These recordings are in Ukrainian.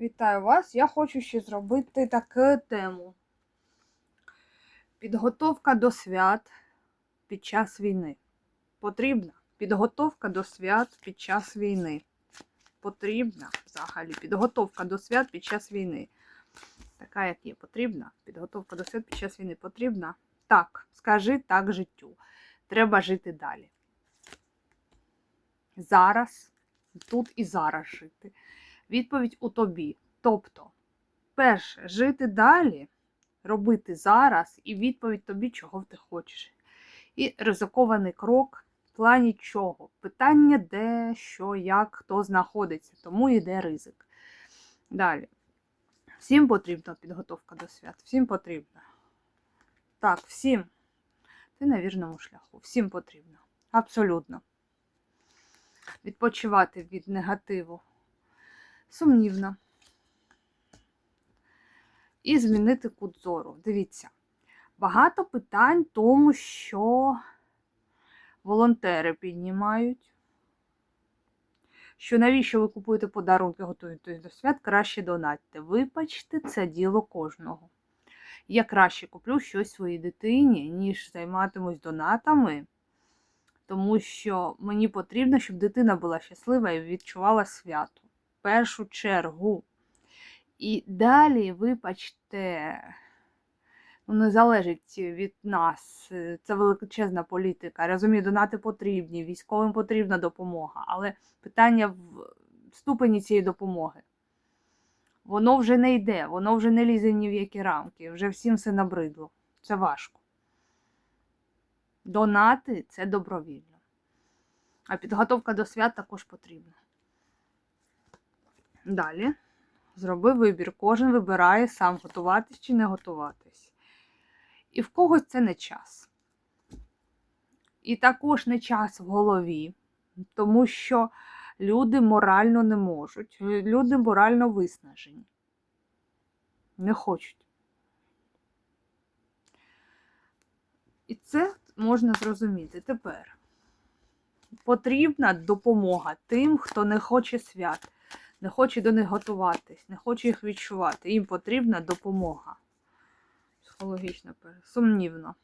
Вітаю вас! Я хочу ще зробити таку тему. Підготовка до свят під час війни. Потрібна підготовка до свят під час війни. Потрібна взагалі підготовка до свят під час війни. Така, як є, потрібна. Підготовка до свят під час війни потрібна. Так, скажи так життю. Треба жити далі. Зараз, тут і зараз жити. Відповідь у тобі. Тобто, перше, жити далі, робити зараз, і відповідь тобі, чого ти хочеш. І ризикований крок в плані чого? Питання, де, що, як, хто знаходиться, тому йде ризик. Далі. Всім потрібна підготовка до свят. Всім потрібна. Так, всім. Ти на вірному шляху. Всім потрібно. Абсолютно. Відпочивати від негативу. Сумнівно. І змінити кут зору. Дивіться, багато питань тому, що волонтери піднімають. Що навіщо ви купуєте подарунки, готуєтесь до свят, краще донатьте. Вибачте, це діло кожного. Я краще куплю щось своїй дитині, ніж займатимусь донатами, тому що мені потрібно, щоб дитина була щаслива і відчувала свято. Першу чергу. І далі, вибачте, ну, не залежить від нас. Це величезна політика. Я розумію, донати потрібні, військовим потрібна допомога, але питання в ступені цієї допомоги. Воно вже не йде, воно вже не лізе ні в які рамки, вже всім все набридло. Це важко. Донати це добровільно. А підготовка до свят також потрібна. Далі. Зроби вибір. Кожен вибирає сам готуватись чи не готуватись. І в когось це не час. І також не час в голові, тому що люди морально не можуть, люди морально виснажені. Не хочуть. І це можна зрозуміти. Тепер потрібна допомога тим, хто не хоче свят не хоче до них готуватись, не хоче їх відчувати. Їм потрібна допомога. Психологічно, сумнівно.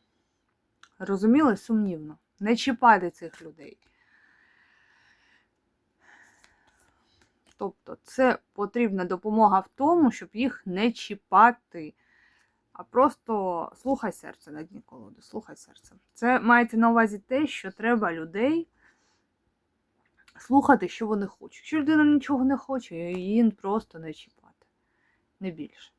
Розуміли? Сумнівно. Не чіпати цих людей. Тобто, це потрібна допомога в тому, щоб їх не чіпати. А просто слухай серце на дні колоди, слухай серце. Це мається на увазі те, що треба людей слухати, що вони хочуть. Якщо людина нічого не хоче, її просто не чіпати. Не більше.